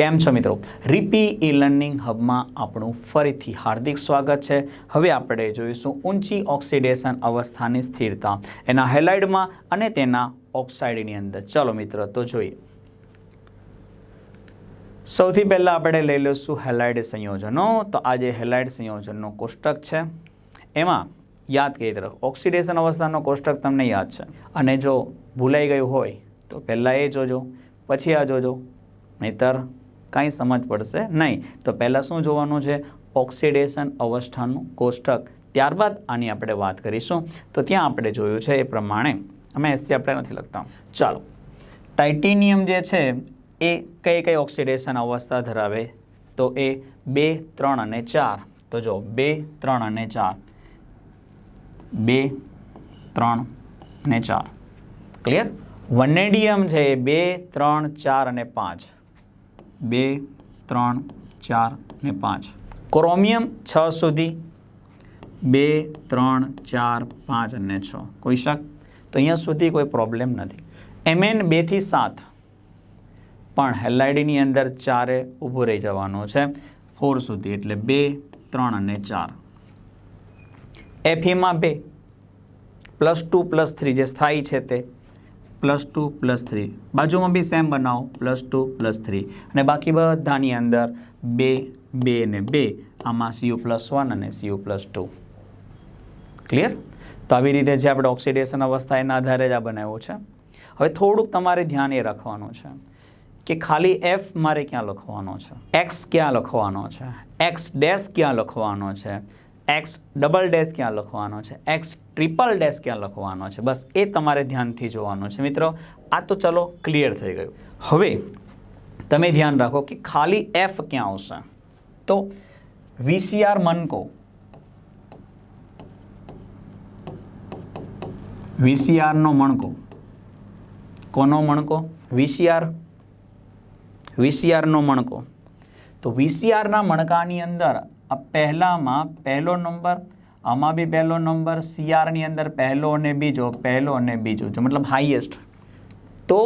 કેમ છો મિત્રો? રીપી ઈ લર્નિંગ હબમાં આપણું ફરીથી હાર્દિક સ્વાગત છે. હવે આપણે જોઈશું ઊંચી ઓક્સિડેશન અવસ્થાની સ્થિરતા, એના હેલાઇડમાં અને તેના ઓક્સાઇડની અંદર. ચલો મિત્રો, તો જોઈએ. સૌથી પહેલાં આપણે લઈ લઈશું હેલાઇડ સંયોજનો. તો આ જે હેલાઇડ સંયોજનનો કોષ્ટક છે, એમાં યાદ કરી તરફ ઓક્સિડેશન અવસ્થાનો કોષ્ટક તમને યાદ છે. અને જો ભૂલાઈ ગયું હોય, તો પહેલાં એ જોજો, પછી આ જોજો. નહીતર કાંઈ સમજ પડશે નહીં. તો પહેલાં શું જોવાનું છે? ઓક્સિડેશન અવસ્થાનું કોષ્ટક. ત્યારબાદ આની આપણે વાત કરીશું. તો ત્યાં આપણે જોયું છે એ પ્રમાણે. અમે એસસી આપણે નથી લખતા. ચાલો. ટાઇટેનિયમ જે છે, એ કઈ કઈ ઓક્સિડેશન અવસ્થા ધરાવે? તો એ બે, ત્રણ અને ચાર. તો જો, બે, ત્રણ અને ચાર. બે, ત્રણ અને ચાર. ક્લિયર વનેડિયમ છે બે, ત્રણ, ચાર અને પાંચ. બે, ત્રણ, ચાર ને પાંચ. ક્રોમિયમ છ સુધી? બે, ત્રણ, ચાર, પાંચ અને છ. કોઈ શક? તો અહીંયા સુધી કોઈ પ્રોબ્લેમ નથી. એમએન બેથી સાત. પણ હેલાઇડીની અંદર ચારે ઊભું રહી જવાનું છે. ફોર સુધી, એટલે બે, ત્રણ અને ચાર. એફીમાં બે. પ્લસ ટુ પ્લસ થ્રી જે સ્થાયી છે તે. Plus two plus three. બાજુમાં બી સેમ બનાવો. Plus two plus three. અને બાકી બધાની અંદર બે બે ને બે. આમાં સીયુ પ્લસ વન અને સીયુ પ્લસ ટુ. ક્લિયર તો આવી રીતે જે આપણે ઓક્સિડેશન અવસ્થા એના આધારે જ આ બનાવ્યો છે. હવે થોડુંક તમારે ધ્યાન એ રાખવાનું છે કે ખાલી એફ મારે ક્યાં લખવાનો છે? એક્સ ક્યાં લખવાનો છે? એક્સ ડેશ ક્યાં લખવાનો છે? એક્સ ડબલ ડેશ ક્યાં લખવાનો છે? એક્સ ટ્રિપલ ડેશ ક્યાં લખવાનો છે? બસ એ તમારે ધ્યાનથી જોવાનું છે. મિત્રો, આ તો ચલો ક્લિયર થઈ ગયું. હવે તમે ધ્યાન રાખો કે ખાલી એફ ક્યાં આવશે? તો વીસીઆર મનકો વીસીઆરનો મણકો કોનો મણકો વીસીઆર વીસીઆરનો મણકો તો વીસીઆરના મણકાની અંદર આ પહેલામાં પહેલો નંબર આમાં બી પહેલો નંબર સીઆરની અંદર પહેલો અને બીજો પહેલો અને બીજો જો મતલબ હાઈએસ્ટ તો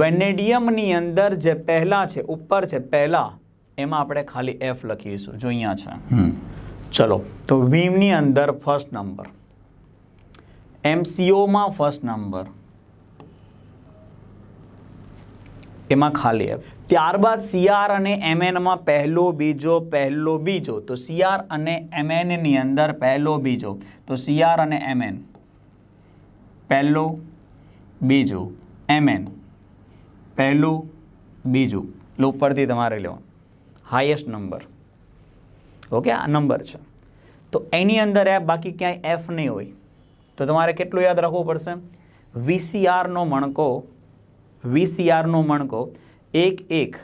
વેનેડિયમની અંદર જે પહેલા છે ઉપર છે પહેલા એમાં આપણે ખાલી એફ લખીશું જો અહીંયા છે. ચલો તો વીમની અંદર ફર્સ્ટ નંબર એમસીઓમાં ફર્સ્ટ નંબર એમાં ખાલી એફ ત્યારબાદ સીઆર અને એમએનમાં પહેલો બીજો પહેલો બીજો. તો સીઆર અને એમએનની અંદર પહેલો બીજો. તો સીઆર અને એમએન. પહેલો, બીજો, એમએન. પહેલું, બીજું. એટલે ઉપરથી તમારે લેવાનું. હાઈએસ્ટ નંબર ઓકે આ નંબર છે. તો એની અંદર એફ, બાકી ક્યાંય એફ નહીં હોય. તો તમારે કેટલું યાદ રાખવું પડશે? વીસીઆરનો મણકો વીસીઆરનો મણકો, એક એક.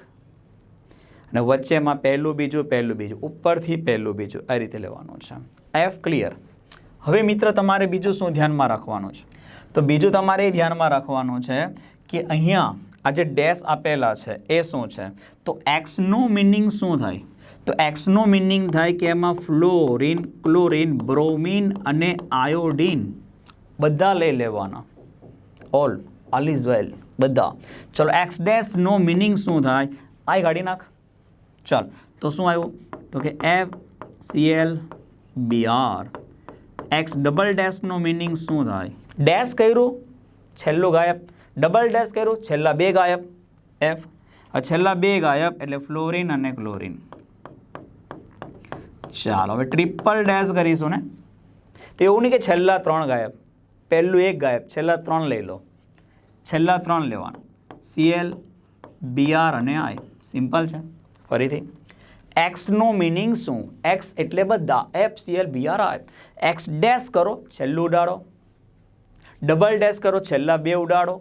અને વચ્ચેમાં પહેલું બીજું પહેલું બીજું, ઉપરથી પહેલું બીજું, આ રીતે લેવાનું છે. એફ ક્લિયર હવે મિત્ર, તમારે બીજું શું ધ્યાનમાં રાખવાનું છે? તો બીજું તમારે એ ધ્યાનમાં રાખવાનું છે કે અહીંયા આ જે ડેશ આપેલા છે, એ શું છે? તો એક્સનું મિનિંગ શું થાય? તો એક્સનું મિનિંગ થાય કે એમાં ફ્લોરિન, ક્લોરિન, બ્રોમિન અને આયોડિન બધા લઈ લેવાના. ઓલ ઓલ ઇઝ વેલ બધા. ચલો એક્સ ડેશ નો મિનિંગ શું થાય? આ કાઢી નાખ. ચાલ, તો શું આવ્યું? તો કે F CL BR X double ડેશનો meaning શું થાય? ડેશ કર્યું, છેલ્લું ગાયબ. ડબલ ડેશ કર્યું, છેલ્લા બે ગાયબ. એફ આ છેલ્લા બે ગાયબ, એટલે ફ્લોરિન અને ક્લોરિન ચાલો, હવે ટ્રિપલ ડેશ કરીશું ને. તો એવું નહીં કે છેલ્લા ત્રણ ગાયબ. પહેલું એક ગાયબ, છેલ્લા ત્રણ લઈ લો. છેલ્લા ત્રણ લેવાનું. સીએલ બીઆર અને આઈ સિમ્પલ છે. ફરીથી. એક્સનો મિનિંગ શું? એક્સ એટલે બધા. F CL BR I X dash કરો, છેલ્લું ઉડાડો. ડબલ ડેશ કરો, છેલ્લા બે ઉડાડો.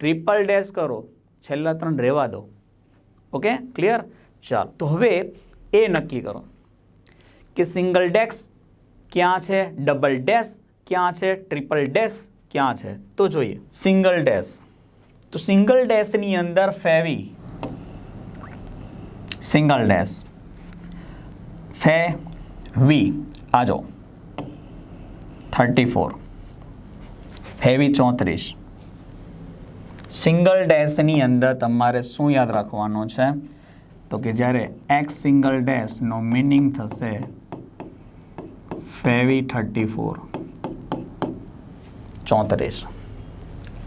ટ્રિપલ ડેશ કરો, છેલ્લા ત્રણ રહેવા દો. ઓકે ક્લિયર ચાલો. તો હવે એ નક્કી કરો કે સિંગલ ડેક્સ ક્યાં છે? ડબલ ડેશ ક્યાં છે? ટ્રિપલ ડેશ ક્યાં છે? તો જોઈએ. સિંગલ ડેશ તો સિંગલ ડેશની અંદર ફેવી. સિંગલ ડેશ ફે વી આજો થર્ટી ફોર ફેવી ચોત્રીસ. સિંગલ ડેશની અંદર તમારે શું યાદ રાખવાનું છે? તો કે જ્યારે એક્સ સિંગલ ડેશનો મિનિંગ થશે, ફેવી થર્ટી ફોર ચોત્રીસ.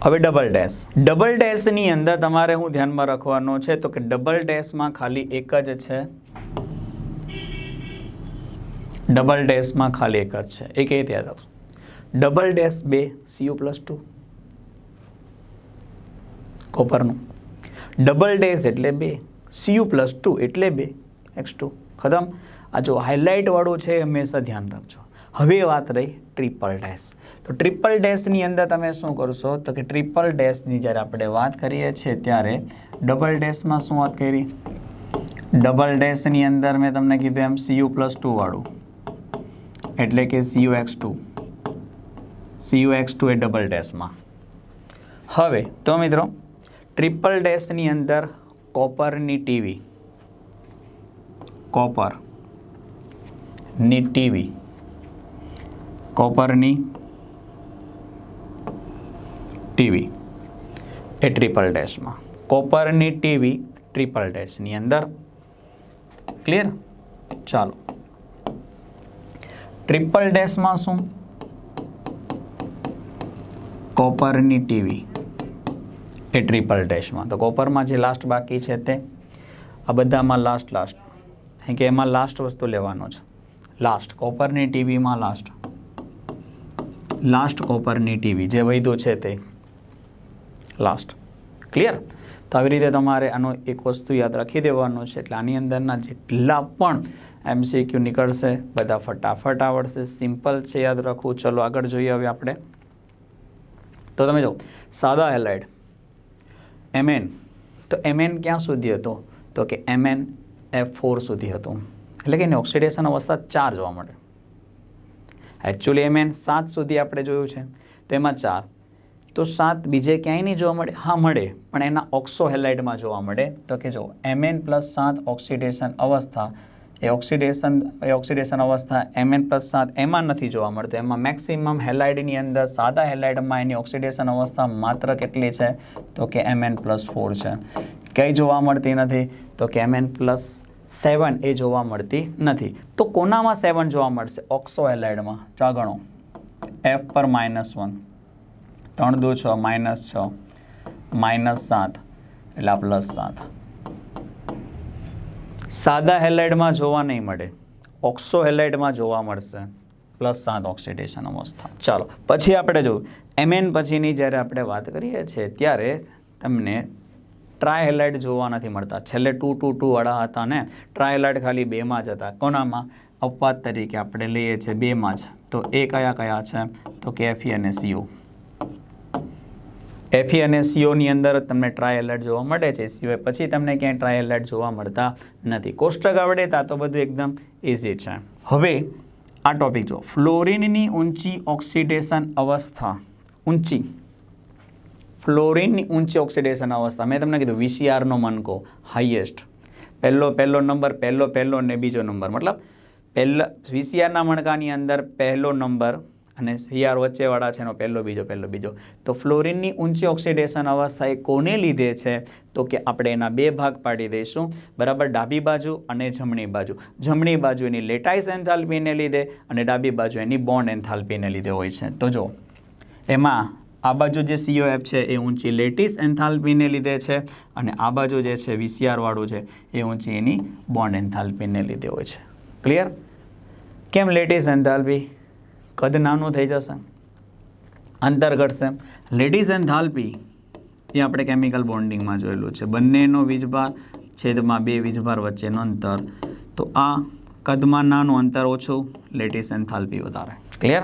હવે ડબલ ડેશ ડબલ ડેશની અંદર તમારે હું ધ્યાનમાં રાખવાનું છે તો કે ડબલ ડેશમાં ખાલી એક જ છે. ડબલ ડેશમાં ખાલી એક જ છે. એક એ યાદ રાખશો ડબલ ડેશ બે સીયુ પ્લસ ટુ કોપરનું. ડબલ ડેશ એટલે બે સીયુ પ્લસ ટુ એટલે બે એક્સ ટુ ખતમ. આ જો હાઇલાઇટવાળું છે હંમેશા ધ્યાન રાખજો. હવે વાત રહી ટ્રિપલ ડેશ તો ટ્રિપલ ડેશની અંદર તમે શું કરશો? તો કે ટ્રિપલ ડેશની જ્યારે આપણે વાત કરીએ છીએ ત્યારે ડબલ ડેશમાં શું વાત કરી? ડબલ ડેશની અંદર મેં તમને કીધું એમ સીયુ પ્લસ ટુ વાળું. એટલે કે CU X two CU X two એ ડબલ ડેશમાં હવે તો મિત્રો ટ્રિપલ ડેશની અંદર કોપરની ટીવી કોપરની ટીવી કોપરની ટીવી એ ટ્રિપલ ડેશમાં. કોપરની ટીવી ટ્રિપલ ડેશની અંદર. ક્લિયર? ચાલો. ટ્રિપલ ડેશમાં શું? કોપરની ટીવી એ ટ્રિપલ ડેશમાં. તો કોપરમાં જે લાસ્ટ બાકી છે તે, આ બધામાં લાસ્ટ લાસ્ટ કે એમાં લાસ્ટ વસ્તુ લેવાનો છે. લાસ્ટ કોપરની ટીવીમાં લાસ્ટ લાસ્ટ કોપરની ટીવી જે વૈધો છે તે. લાસ્ટ ક્લિયર તો આવી રીતે તમારે આનો એક વસ્તુ યાદ રાખી દેવાનું છે, એટલે આની અંદરના જેટલા પણ એમસીક્યુ નીકળશે, બધા ફટાફટ આવડશે. સિમ્પલ છે, યાદ રાખવું. ચલો, આગળ જોઈએ હવે આપણે. તો તમે જો સાદા એલાઇડ એમએન તો એમએન ક્યાં સુધી હતો? તો કે એમએન એફ ફોર સુધી હતું. એટલે કે એની ઓક્સિડેશન અવસ્થા ચાર જોવા મળે. એકચ્યુઅલી એમએન સાત સુધી આપણે જોયું છે. તેમાં ચાર. તો સાત બીજે ક્યાંય નહીં જોવા મળે? હા, મળે. પણ એના ઓક્સો હેલાઇડમાં જોવા મળે. તો કે જો એમએન પ્લસ સાત ઓક્સિડેશન અવસ્થા, એ ઓક્સિડેશન એ ઓક્સિડેશન અવસ્થા એમએન પ્લસ સાત એમાં નથી જોવા મળતું. એમાં મેક્સિમમ હેલાઇડની અંદર સાદા હેલાઇડમાં એની ઓક્સિડેશન અવસ્થા માત્ર કેટલી છે? તો કે એમએન પ્લસ ફોર છે. કઈ જોવા મળતી નથી. તો કે એમએન પ્લસ સેવન એ જોવા મળતી નથી. તો કોનામાં સેવન જોવા મળશે? ઓક્સો હેલાઇડમાં ચાગણો એફ પર માઇનસ વન ત્રણ દો છ માઇનસ છ. માઇનસ સાત. એટલે પ્લસ સાત. સાદા હેલાઇડમાં જોવા નહીં મળે. ઓક્સો હેલાઇડમાં જોવા મળશે. પ્લસ સાત ઓક્સિડેશન અવસ્થા. ચાલો, પછી આપણે જો એમએન પછીની જ્યારે આપણે વાત કરીએ છીએ, ત્યારે તમને ટ્રાયહેલાઇડ જોવા નથી મળતા. છેલ્લે ટુ ટુ ટુ વાળા હતા ને ટ્રાયહેલાઇડ ખાલી બેમાં જ હતા. કોનામાં? અપવાદ તરીકે આપણે લઈએ છીએ બેમાં જ. તો એ કયા કયા છે? તો કે એફી અને સીઓ એફી અને સીઓની અંદર તમને ટ્રાય એલર્ટ જોવા મળે છે. સિવાય પછી તમને ક્યાંય ટ્રાય એલર્ટ જોવા મળતા નથી. કોષ્ટક આવડે તા તો બધું એકદમ ઇઝી છે. હવે આ ટોપિક જો ફ્લોરિનની ઊંચી ઓક્સિડેશન અવસ્થા. ઊંચી. ફ્લોરિનની ઊંચી ઓક્સિડેશન અવસ્થા. મેં તમને કીધું વીસીઆરનો મનકો હાઈએસ્ટ પહેલો પહેલો નંબર, પહેલો પહેલો ને બીજો નંબર. મતલબ પહેલા વીસીઆરના મણકાની અંદર પહેલો નંબર અને સીઆર વચ્ચેવાળા છે એનો પહેલો, બીજો પહેલો, બીજો. તો ફ્લોરિનની ઊંચી ઓક્સિડેશન અવસ્થા એ કોને લીધે છે? તો કે આપણે એના બે ભાગ પાડી દઈશું. બરાબર, ડાબી બાજુ અને જમણી બાજુ. જમણી બાજુ એની લેટાઇસ એન્થાલ્પીને લીધે અને ડાબી બાજુ એની બોન્ડ એન્થાલ્પીને લીધે હોય છે. તો જો એમાં આ બાજુ જે સીઓએફ છે, એ ઊંચી લેટિસ એન્થાલ્પીને લીધે છે અને આ બાજુ જે છે વીસીઆર વાળું છે, એ ઊંચી એની બોન્ડ એન્થાલ્પીને લીધે હોય છે. ક્લિયર કેમ લેટિસ એન્થાલ્પી? કદ નાનું થઈ જશે? અંતર ઘટશે? લેટિસ એન્થાલ્પી, એ આપણે કેમિકલ બોન્ડિંગમાં જોયેલું છે. બંનેનો વીજભાર છેદમાં બે વીજભાર વચ્ચેનો અંતર. તો આ કદમાં નાનું અંતર ઓછું, લેટિસ એન્થાલ્પી વધારે. ક્લિયર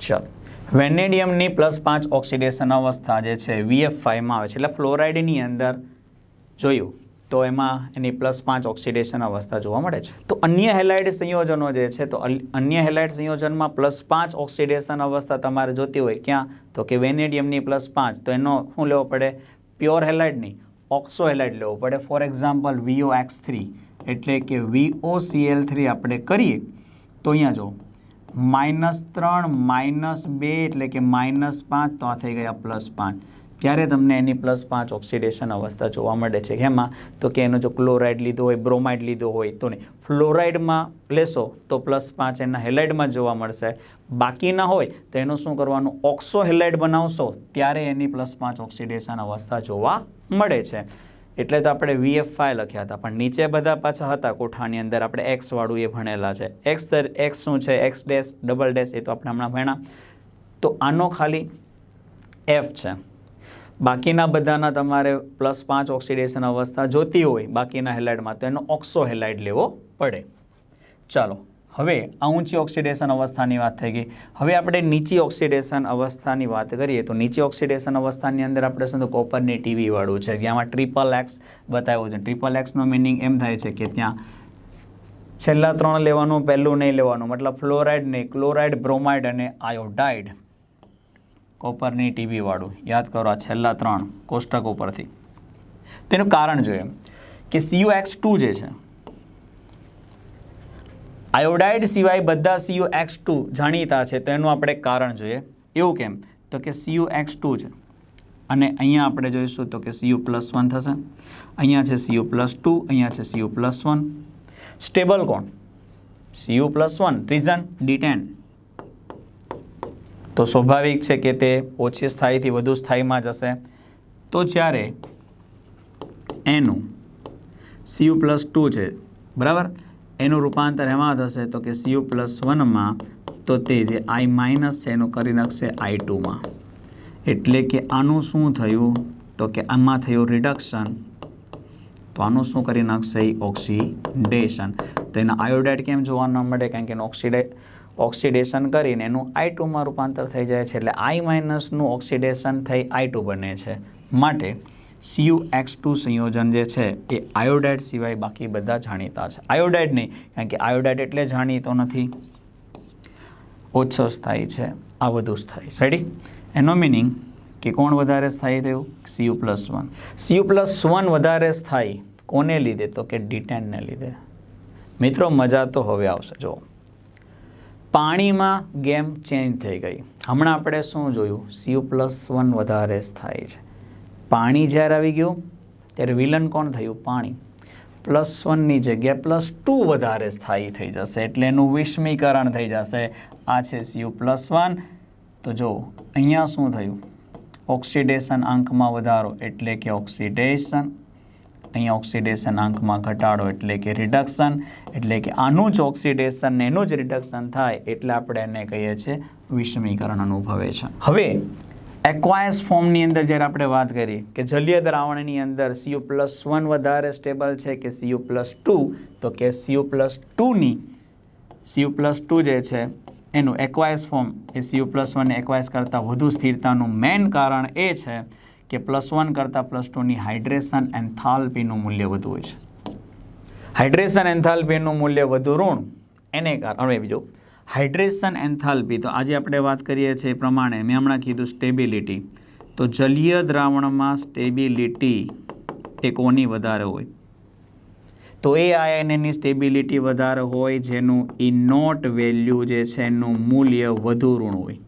ચાલો. વેનેડિયમની પ્લસ પાંચ ઓક્સિડેશન અવસ્થા જે છે વીએફ ફાઈવમાં આવે છે. એટલે ફ્લોરાઇડની અંદર જોયું તો એમાં એની પ્લસ પાંચ ઓક્સિડેશન અવસ્થા જોવા મળે છે. તો અન્ય હેલાઇડ સંયોજનો જે છે, તો અન્ય હેલાઇડ સંયોજનમાં પ્લસ પાંચ ઓક્સિડેશન અવસ્થા તમારે જોતી હોય ક્યાં? તો કે વેનેડિયમની પ્લસ પાંચ. તો એનો શું લેવો પડે? પ્યોર હેલાઇડની. ઓક્સો હેલાઇડ લેવો પડે. For example VO X three એટલે કે વીઓ સીએલ થ્રી આપણે કરીએ તો અહીંયા જો માઇનસ ત્રણ માઇનસ બે એટલે કે માઇનસ પાંચ, તો આ થઈ ગયા પ્લસ પાંચ. ત્યારે તમને એની પ્લસ પાંચ ઓક્સિડેશન અવસ્થા જોવા મળે છે. એમાં તો કે એનો જો ક્લોરાઇડ લીધો હોય, બ્રોમાઇડ લીધો હોય, તો નહીં. ફ્લોરાઇડમાં લેશો તો પ્લસ પાંચ એના હેલાઇડમાં જોવા મળશે. બાકીના હોય તો એનું શું કરવાનું? ઓક્સો હેલાઇડ બનાવશો, ત્યારે એની પ્લસ પાંચ ઓક્સિડેશન અવસ્થા જોવા મળે છે. એટલે તો આપણે વીએફ ફાઈ લખ્યા હતા. પણ નીચે બધા પાછા હતા કોઠાની અંદર. આપણે એક્સ વાળું એ ભણેલા છે. એક્સ એક્સ શું છે? એક્સ ડેશ ડબલ ડેશ એ તો આપણે હમણાં ભણ્યા. તો આનો ખાલી એફ છે. બાકીના બધાના તમારે પ્લસ પાંચ ઓક્સિડેશન અવસ્થા જોતી હોય બાકીના હેલાઇડમાં તો એનો ઓક્સો હેલાઇડ લેવો પડે. ચાલો. હવે આ ઊંચી ઓક્સિડેશન અવસ્થાની વાત થઈ ગઈ. હવે આપણે નીચી ઓક્સિડેશન અવસ્થાની વાત કરીએ તો નીચી ઓક્સિડેશન અવસ્થાની અંદર આપણે શું તો કોપરની ટીવીવાળું છે છે જેમાં ટ્રિપલ એક્સ બતાવ્યું છે. ટ્રિપલ એક્સનો મિનિંગ એમ થાય છે કે ત્યાં છેલ્લા ત્રણ લેવાનું, પહેલું નહીં લેવાનું. મતલબ ફ્લોરાઇડ નહીં ક્લોરાઇડ બ્રોમાઇડ અને આયોડાઇડ કોપરની ટીવીવાળું યાદ કરો આ છેલ્લા ત્રણ કોષ્ટક ઉપરથી. તેનું કારણ જોઈએ કે સીયુ એક્સ ટુ જે છે આયોડાઇડ સિવાય બધા સીયુ એક્સ ટુ જાણીતા છે, તો એનું આપણે કારણ જોઈએ. એવું કેમ? તો કે સીયુ એક્સ ટુ છે. અને અહીંયા આપણે જોઈશું તો કે સીયુ પ્લસ વન થશે. અહીંયા છે સીયુ પ્લસ ટુ અહીંયા છે સીયુ પ્લસ વન સ્ટેબલ કોણ? CU plus one reason D ten તો સ્વાભાવિક છે કે તે ઓછી સ્થાયીથી વધુ સ્થાયીમાં જશે તો જ્યારે એનું સીયુ પ્લસ ટુ છે, બરાબર? એનું રૂપાંતર એમાં થશે તો કે સીયુ પ્લસ વનમાં તો તે જે આઈ માઇનસ છે એનું કરી નાખશે આઈ ટુમાં એટલે કે આનું શું થયું? તો કે આમાં થયું રિડક્શન તો આનું શું કરી નાખશે? ઓક્સિડેશન તો એના આયોડાઇડ કેમ જોવા ન મળે? કારણ કે એનું ઓક્સિડે ઓક્સિડેશન કરીને એનું આઈ ટુમાં રૂપાંતર થઈ જાય છે. એટલે આઈ માઇનસનું ઓક્સિડેશન થઈ આઈ ટુ બને છે. માટે સીયુ એક્સ ટુ સંયોજન જે છે એ આયોડાઇડ સિવાય બાકી બધા જાણીતા છે. આયોડાઇડ નહીં, કારણ કે આયોડાઇડ એટલે જાણીતો નથી. ઓછો સ્થાયી છે, આ બધું સ્થાયી. રેડી એનો મિનિંગ કે કોણ વધારે સ્થાયી થયું? CU plus one CU plus one વધારે સ્થાયી કોને લીધે? તો કે ડિટેનને લીધે. મિત્રો, મજા તો હવે આવશે. જો પાણીમાં ગેમ ચેન્જ થઈ ગઈ. હમણાં આપણે શું જોયું? સીયુ પ્લસ વન વધારે સ્થાયી છે. પાણી જ્યારે આવી ગયું, ત્યારે વિલન કોણ થયું? પાણી. પ્લસ વનની જગ્યાએ પ્લસ ટુ વધારે સ્થાયી થઈ જશે એટલે એનું વિસ્મીકરણ થઈ જશે. આ છે સીયુ પ્લસ વન. તો જો, અહીંયા શું થયું? ઓક્સિડેશન આંકમાં વધારો એટલે કે ઓક્સિડેશન. અહીંયા ઓક્સિડેશન આંકમાં ઘટાડો એટલે કે રિડક્શન એટલે કે આનું જ ઓક્સિડેશન ને એનું જ રિડક્શન થાય એટલે આપણે એને કહીએ છીએ વિષમીકરણ અનુભવે છે. હવે એક્વાયસ ફોર્મની અંદર જ્યારે આપણે વાત કરી કે જલીય દ્રાવણની અંદર સીયુ પ્લસ વન વધારે સ્ટેબલ છે કે સીયુ પ્લસ ટુ તો કે સીયુ પ્લસ ટુની સીયુ પ્લસ ટુ જે છે, એનું એક્વાયસ ફોર્મ એ સીયુ પ્લસ વન એક્વાયસ કરતાં વધુ સ્થિરતાનું મેઇન કારણ એ છે કે પ્લસ વન કરતાં પ્લસ ટુની હાઇડ્રેશન એન્થાલ્પીનું મૂલ્ય વધુ હોય છે. હાઇડ્રેશન એન્થાલ્પીનું મૂલ્ય વધુ ઋણ, એને કારણે બીજું હાઇડ્રેશન એન્થાલ્પી. તો આજે આપણે વાત કરીએ છીએ એ પ્રમાણે. મેં હમણાં કીધું સ્ટેબિલિટી. તો જલીય દ્રાવણમાં સ્ટેબિલિટી એ કોની વધારે હોય. તો એ આયનની સ્ટેબિલિટી વધારે હોય, જેનું ઈ નોટ વેલ્યુ જે છે એનું મૂલ્ય વધુ ઋણ હોય.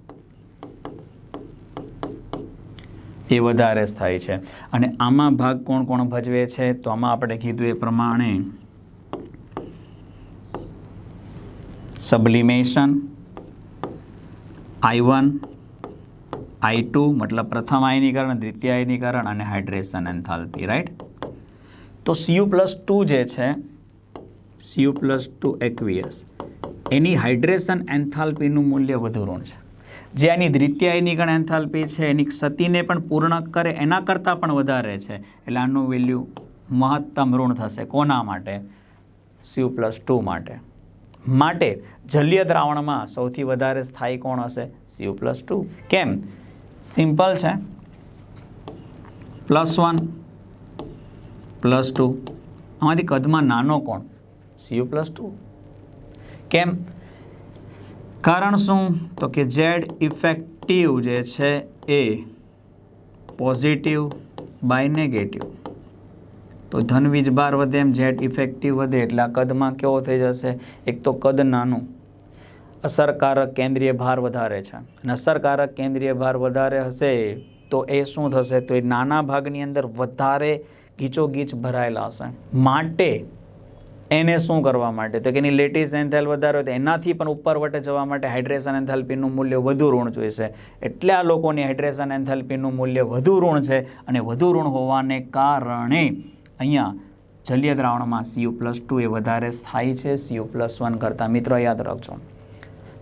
એ વધારે થાય છે. અને આમાં ભાગ કોણ કોણ ભજવે છે? તો આમાં આપણે કીધું એ પ્રમાણે સબલિમેશન, આઈ વન, આઈ ટુ, મતલબ પ્રથમ આયનીકરણ, દ્વિતીય આયનીકરણ અને હાઇડ્રેશન એન્થાલ્પી રાઈટ તો સીયુ પ્લસ ટુ જે છે સીયુ પ્લસ ટુ એકવીએસ એની હાઇડ્રેશન એન્થાલ્પીનું મૂલ્ય વધુ ઋણ છે. જે એની દ્વિતીય આયનીકરણ એન્થાલ્પી છે, એની ક્ષતિને પણ પૂર્ણ કરે, એના કરતાં પણ વધારે છે, એટલે આનું વેલ્યુ મહત્તમ ઋણ થશે કોના માટે? સીયુ પ્લસ ટુ માટે. માટે જલીય દ્રાવણમાં સૌથી વધારે સ્થાયી કોણ હશે? સીયુ પ્લસ ટુ કેમ? સિમ્પલ છે. પ્લસ વન પ્લસ ટુ આમાંથી કદમાં નાનો કોણ? સીયુ પ્લસ ટુ કેમ? કારણ શું? તો કે ઝેડ ઇફેક્ટિવ જે છે એ પોઝિટિવ બાય નેગેટિવ તો ધન વીજભાર વધે એમ જેટ ઇફેક્ટિવ વધે એટલે આ કદમાં કેવો થઈ જશે? એક તો કદ નાનું. અસરકારક કેન્દ્રીય ભાર વધારે છે. અને અસરકારક કેન્દ્રીય ભાર વધારે હશે તો એ શું થશે? તો એ નાના ભાગની અંદર વધારે ગીચોગીચ ભરાયેલા હશે. માટે એને શું કરવા માટે? તો કે એની લેટેસ્ટ એન્થેલ વધારે હોય તો એનાથી પણ ઉપર વટે જવા માટે હાઇડ્રેશન એન્થેલ્પીનું મૂલ્ય વધુ ઋણ જોઈશે. એટલે આ લોકોની હાઇડ્રેશન એન્થેલ્પીનું મૂલ્ય વધુ ઋણ છે અને વધુ ઋણ હોવાને કારણે અહીંયા જલીય દ્રાવણમાં સીયુ પ્લસ ટુ એ વધારે સ્થાયી છે. સીયુ પ્લસ વન કરતાં મિત્રો યાદ રાખજો.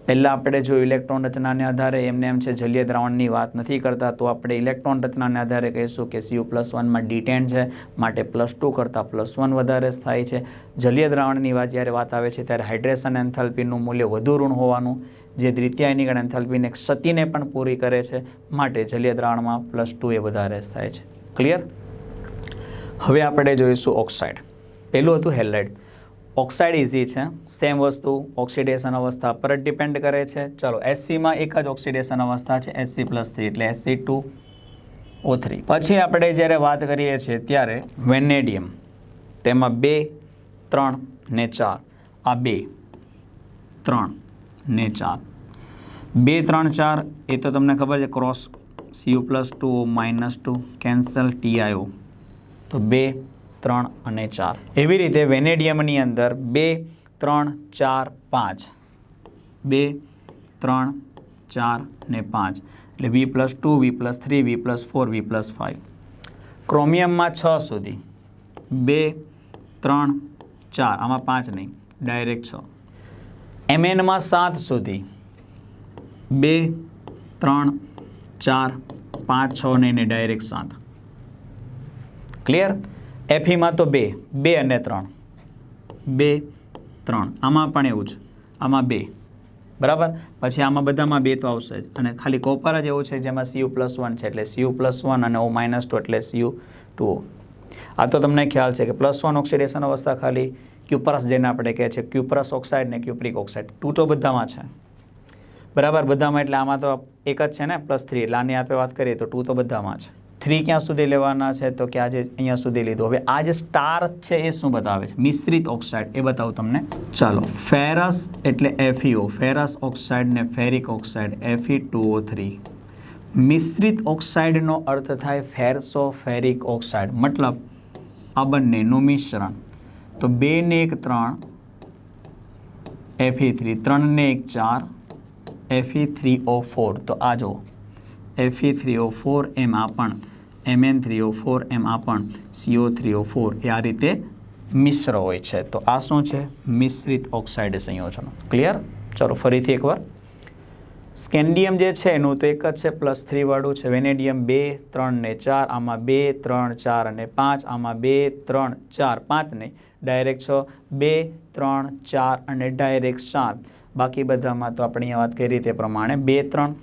પહેલાં આપણે જો ઇલેક્ટ્રોન રચનાને આધારે એમને એમ છે જલીય દ્રાવણની વાત નથી કરતા, તો આપણે ઇલેક્ટ્રોન રચનાને આધારે કહીશું કે સીયુ પ્લસ વનમાં ડિટેન છે, માટે પ્લસ ટુ કરતાં પ્લસ વન વધારે સ્થાયી છે. જલીય દ્રાવણની વાત જ્યારે વાત આવે છે, ત્યારે હાઇડ્રેશન એન્થાલ્પીનું મૂલ્ય વધુ ઋણ હોવાનું, જે દ્વિતીયાયનિક એન્થાલ્પીને ક્ષતિને પણ પૂરી કરે છે, માટે જલીય દ્રાવણમાં પ્લસ ટુ એ વધારે સ્થાય છે. ક્લિયર હવે આપણે જોઈશું ઓક્સાઇડ. પહેલું હતું હેલાઇડ. ઓક્સાઇડ ઇઝી છે. સેમ વસ્તુ, ઓક્સિડેશન અવસ્થા પર જ ડિપેન્ડ કરે છે. ચલો એસસીમાં એક જ ઓક્સિડેશન અવસ્થા છે એસસી પ્લસ થ્રી એટલે એસસી ટુ ઓ થ્રી પછી આપણે જ્યારે વાત કરીએ છીએ ત્યારે વેનેડિયમ, તેમાં બે, ત્રણ ને ચાર. આ બે, ત્રણ ને ચાર. બે, ત્રણ, ચાર, એ તો તમને ખબર છે cross CU plus two minus two cancel TIO તો બે, ત્રણ અને ચાર. એવી રીતે વેનેડિયમની અંદર બે, ત્રણ, ચાર, પાંચ. બે, ત્રણ, ચાર ને પાંચ. એટલે V plus two, V plus three, V plus four, V plus five ક્રોમિયમમાં છ સુધી. બે, ત્રણ, ચાર. આમાં પાંચ નહીં. ડાયરેક્ટ છ. એમએનમાં સાત સુધી. બે, ત્રણ, ચાર, પાંચ, છ ને એને ડાયરેક્ટ સાત. ક્લિયર એફીમાં તો બે. બે અને ત્રણ. બે, ત્રણ. આમાં પણ એવું જ. આમાં બે. બરાબર? પછી આમાં બધામાં બે તો આવશે જ. અને ખાલી કોપર જ એવું છે જેમાં સીયુ પ્લસ વન છે એટલે સીયુ પ્લસ વન અને ઓ માઇનસ ટુ એટલે સીયુ ટુ આ તો તમને ખ્યાલ છે કે પ્લસ વન ઓક્સિડેશન અવસ્થા ખાલી ક્યુપરસ જેને આપણે કહે છે ક્યુપરસ ઓક્સાઇડ ને ક્યુપ્રિક ઓક્સાઇડ ટુ તો બધામાં છે. બરાબર? બધામાં એટલે આમાં તો એક જ છે ને? પ્લસ થ્રી એટલે આની આપણે વાત કરીએ તો ટુ તો બધામાં છે થ્રી ક્યાં સુધી લેવાના છે? તો કે આજે અહીંયા સુધી લીધું. હવે આ જે સ્ટાર છે એ શું બતાવે છે? મિશ્રિત ઓક્સાઇડ એ બતાવું તમને. ચાલો ફેરસ એટલે એફઈઓ ફેરસ ઓક્સાઇડ ને ferric oxide FE two O three મિશ્રિત ઓક્સાઇડનો અર્થ થાય ફેરસો ફેરિક ઓક્સાઇડ મતલબ, આ બંનેનું મિશ્રણ. તો બે ને એક ત્રણ એફઈ થ્રી ત્રણ ને એક ચાર એફઈ થ્રી ઓ ફોર તો આ જો એફઈ થ્રી ઓ ફોર એમ આ પણ એમએન થ્રી ઓ ફોર એમ આ પણ સીઓ થ્રી ઓ ફોર એ આ રીતે મિશ્ર હોય છે. તો આ શું છે? મિશ્રિત ઓક્સાઇડ સંયોજનો. ક્લિયર ચલો, ફરીથી એકવાર. સ્કેન્ડિયમ જે છે, એનું તો એક જ છે, પ્લસ થ્રી વાળું છે. વેનેડિયમ બે, ત્રણ ને ચાર, આમાં બે, ત્રણ, ચાર અને પાંચ, આમાં બે, ત્રણ, ચાર, પાંચ નહીં. ડાયરેક્ટ છ, બે, ત્રણ, ચાર અને ડાયરેક્ટ સાત. બાકી બધામાં તો આપણે અહીંયા વાત કરી તે પ્રમાણે બે, ત્રણ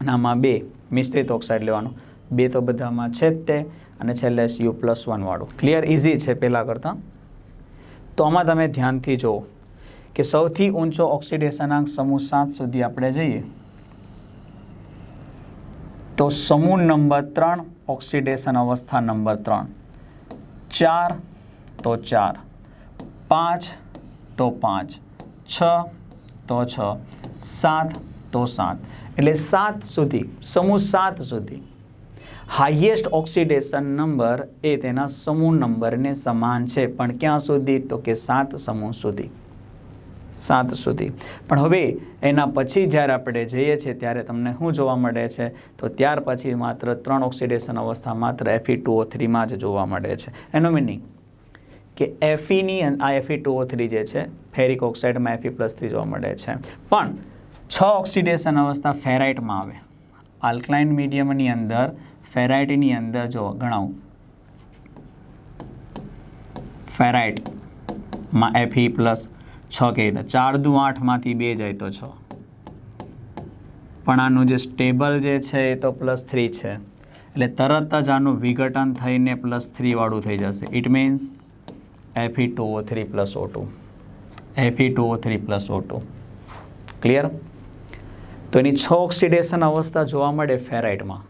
અને આમાં બે મિશ્રિત ઓક્સાઇડ લેવાનું. બે તો બધામાં છે જ તે, અને છેલ્લે સીયુ પ્લસ વનવાળું ક્લિયર ઇઝી છે પહેલાં કરતાં. તો આમાં તમે ધ્યાનથી જુઓ કે સૌથી ઊંચો ઓક્સિડેશનાંક સમૂહ સાત સુધી આપણે જઈએ. તો સમૂહ નંબર ત્રણ, ઓક્સિડેશન અવસ્થા નંબર ત્રણ. ચાર તો ચાર. પાંચ તો પાંચ. છ તો છ. સાત તો સાત. એટલે સાત સુધી, સમૂહ સાત સુધી. હાઈએસ્ટ ઓક્સિડેશન નંબર એ તેના સમૂહ નંબરને સમાન છે. પણ ક્યાં સુધી? તો કે સાત સમૂહ સુધી. સાત સુધી. પણ હવે એના પછી જ્યારે આપણે જઈએ છીએ, ત્યારે તમને શું જોવા મળે છે? તો ત્યાર પછી માત્ર ત્રણ ઓક્સિડેશન અવસ્થા, માત્ર એફી ટુ ઓ થ્રીમાં જ જોવા મળે છે. એનો મિનિંગ કે એફઈની આ એફઈ ટુ ઓ થ્રી જે છે ફેરિક ઓક્સાઇડમાં એફી પ્લસ થ્રી જોવા મળે છે. પણ છ ઓક્સિડેશન અવસ્થા ફેરાઇટમાં આવે. આલ્કલાઇન મીડિયમની અંદર, ફેરાઇટની અંદર જો ગણાવું. ફેરાઇટમાં એફઈ પ્લસ છ કહી દે. ચાર દુ આઠમાંથી બે જાય તો છ. પણ આનું જે સ્ટેબલ જે છે એ તો પ્લસ થ્રી છે. એટલે તરત જ આનું વિઘટન થઈને પ્લસ થ્રીવાળું થઈ જશે. It means FE two O three plus O two. FE two O three plus O two. Clear તો એની છ ઓક્સિડેશન અવસ્થા જોવા મળે ફેરાઇટમાં.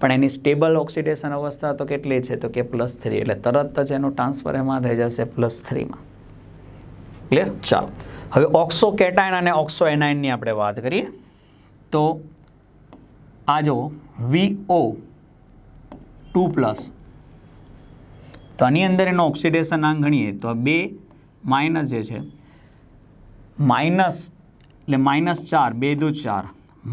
પણ એની સ્ટેબલ ઓક્સિડેશન અવસ્થા તો કેટલી છે? તો કે પ્લસ થ્રી એટલે તરત જ એનું ટ્રાન્સફર એમાં થઈ જશે પ્લસ થ્રીમાં ક્લિયર ચાલો. હવે ઓક્સો કેટાઇન અને ઓક્સો એનાઇનની આપણે વાત કરીએ. તો આ જો વીઓ ટુ પ્લસ તો આની અંદર એનો ઓક્સિડેશન આંક ગણીએ તો બે માઇનસ જે છે માઇનસ એટલે માઇનસ ચાર, બે દુ ચાર.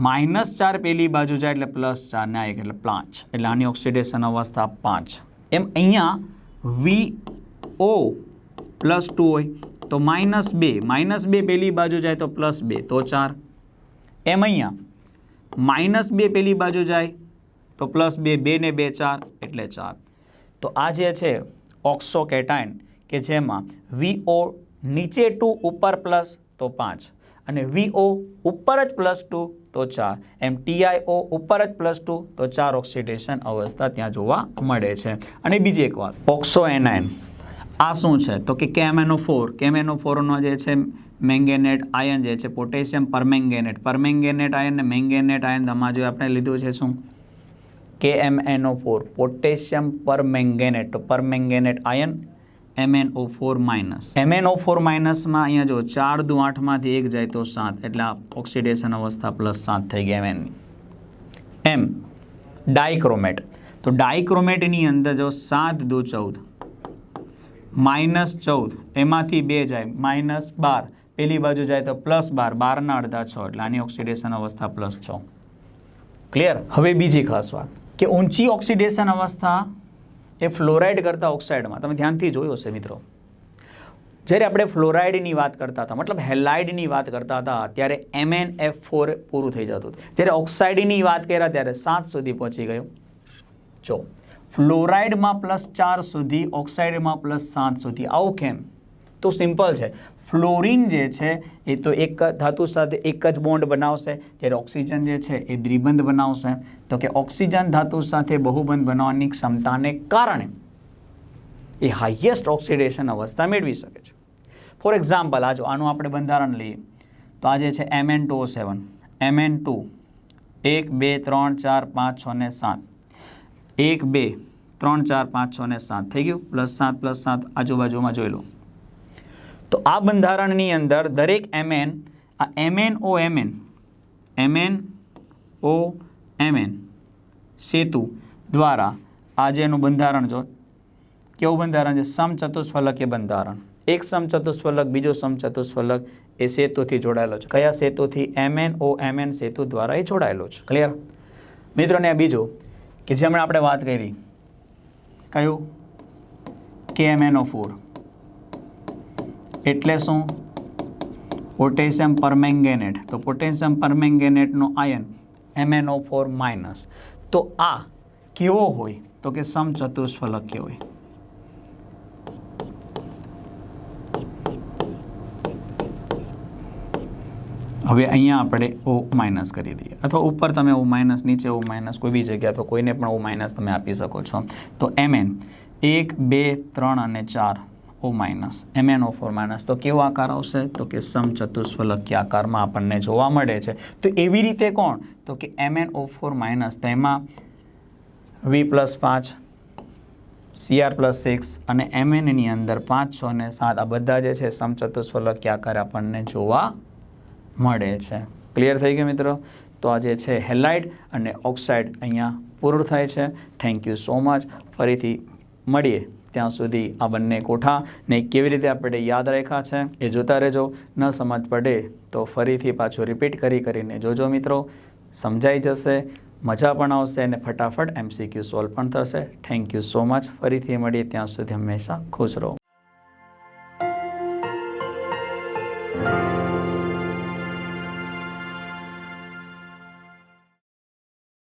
માઇનસ ચાર પેલી બાજુ જાય એટલે પ્લસ ચાર ને આ એક એટલે પાંચ. એટલે આની ઓક્સિડેશન અવસ્થા પાંચ. એમ અહીંયા વી ઓ પ્લસ ટુ હોય તો માઇનસ બે. માઇનસ બે પેલી બાજુ જાય તો પ્લસ બે. તો ચાર. એમ અહીંયા માઇનસ બે પેલી બાજુ જાય તો પ્લસ બે. બે ને બે ચાર એટલે ચાર. તો આ જે છે ઓક્સો કેટાઇન કે જેમાં વીઓ નીચે ટુ ઉપર પ્લસ તો પાંચ. અને વીઓ ઉપર જ પ્લસ ટુ તો ચાર. એમ ટીઆઈઓ ઉપર જ પ્લસ ટુ તો ચાર ઓક્સિડેશન અવસ્થા ત્યાં જોવા મળે છે. અને બીજી એક વાત ઓક્સો એનાઇન આ શું છે? તો કે કેમેનો ફોર કેમેનો ફોરનો જે છે મેંગેનેટ આયન જે છે પોટેશિયમ પરમેંગેનેટ પરમેંગેનેટ આયન ને મેંગેનેટ આયન આમાં જો આપણે લીધું છે શું? કે એમ એનો ફોર પોટેશિયમ પરમેંગેનેટ તો permanganate ion MNO four minus MNO four માઇનસમાં અહીંયા જો ચાર દુ આઠમાંથી એક જાય તો સાત, એટલે ઓક્સિડેશન અવસ્થા પ્લસ સાત થઈ ગયા એમએનની એમ ડાયક્રોમેટ તો ડાયક્રોમેટની અંદર જો સાત દુ ચૌદ માઇનસ ચૌદ, એમાંથી બે જાય માઇનસ બાર. પેલી બાજુ જાય તો પ્લસ બાર, બારના અડધા છ, એટલે આની ઓક્સિડેશન અવસ્થા પ્લસ છ. ક્લિયર હવે બીજી ખાસ વાત, કે ઊંચી ઓક્સિડેશન અવસ્થા એ ફ્લોરાઇડ કરતાં ઓક્સાઇડમાં તમે ધ્યાનથી જોયો હશે મિત્રો. જ્યારે આપણે ફ્લોરાઇડની વાત કરતા હતા, મતલબ હેલાઇડની વાત કરતા હતા, ત્યારે એમએન એફ ફોર પૂરું થઈ જતું હતું. જ્યારે ઓક્સાઇડની વાત કર્યા, ત્યારે સાત સુધી પહોંચી ગયું. જો ફ્લોરાઇડમાં પ્લસ ચાર સુધી ઓક્સાઇડમાં પ્લસ સાત સુધી. આવું કેમ? તો સિમ્પલ છે. ફ્લોરિન જે છે, એ તો એક ધાતુ સાથે એક જ બોન્ડ બનાવશે. જ્યારે ઓક્સિજન જે છે, એ દ્વિબંધ બનાવશે. તો કે ઓક્સિજન ધાતુ સાથે બહુબંધ બનાવવાની ક્ષમતાને કારણે એ હાઈએસ્ટ ઓક્સિડેશન અવસ્થા મેળવી શકે છે. ફોર એક્ઝામ્પલ આ જો આનું આપણે બંધારણ લઈએ, તો આ જે છે M N two seven M N two એક, બે, ત્રણ, ચાર, પાંચ, છ ને સાત. એક, બે, ત્રણ, ચાર, પાંચ, છ ને સાત. થઈ ગયું? પ્લસ સાત પ્લસ સાત. આજુબાજુમાં જોઈ લો. તો આ બંધારણની અંદર દરેક એમએન આ MN O MN MN O MN સેતુ દ્વારા આજે એનું બંધારણ જો, કેવું બંધારણ છે? સમચતુષ્ફલકીય બંધારણ. એક સમચતુષ્ફલક, બીજો સમચતુષ્ફલક, એ સેતુથી જોડાયેલો છે. કયા સેતુથી? એમએન ઓ એમએન સેતુ દ્વારા એ જોડાયેલો છે. ક્લિયર મિત્રોને આ બીજો, કે જે હમણાં આપણે વાત કરી, કયું? કે એમએનઓ ફોર એટલે શું? Potassium permanganate. તો પોટેશિયમ પરમેંગેનેટનો આયન એમએનઓ ફોર માઇનસ. તો આ કેવો હોય? તો કે સમચતુષ્ફલકીય હોય. હવે અહીંયા આપણે ઓ માઇનસ કરી દઈએ. અથવા ઉપર તમે ઓ માઇનસ, નીચે ઓ માઇનસ, કોઈ બી જગ્યા અથવા કોઈને પણ ઓ માઇનસ તમે આપી શકો છો. તો એમએન એક, બે, ત્રણ અને ચાર. O minus MN O four minus તો કેવો આકાર આવશે? તો કે સમચતુષ્ફલકીય આકારમાં આપણને જોવા મળે છે. તો એવી રીતે કોણ? તો કે એમએન ઓ ફોર માઇનસ તેમાં વી પ્લસ પાંચ સીઆર પ્લસ સિક્સ અને એમએનની અંદર પાંચ, છ અને સાત, આ બધા જે છે સમચતુષ્ફલકીય આકાર આપણને જોવા મળે છે. ક્લિયર થઈ ગયું મિત્રો? તો આ જે છે હેલાઇડ અને ઓક્સાઇડ અહીંયા પૂરું થાય છે. થેન્ક યુ સો મચ ફરીથી મળીએ. ત્યાં સુધી આ બંને કોઠાને કેવી રીતે આપણે યાદ રાખ્યા છે એ જોતા રહેજો. ન સમજ પડે તો ફરીથી પાછું રિપીટ કરી કરીને જોજો મિત્રો. સમજાઈ જશે, મજા પણ આવશે અને ફટાફટ એમસીક્યુ સોલ્વ પણ થશે. થેન્ક યુ સો મચ ફરીથી મળીએ ત્યાં સુધી હંમેશા ખુશ રહો.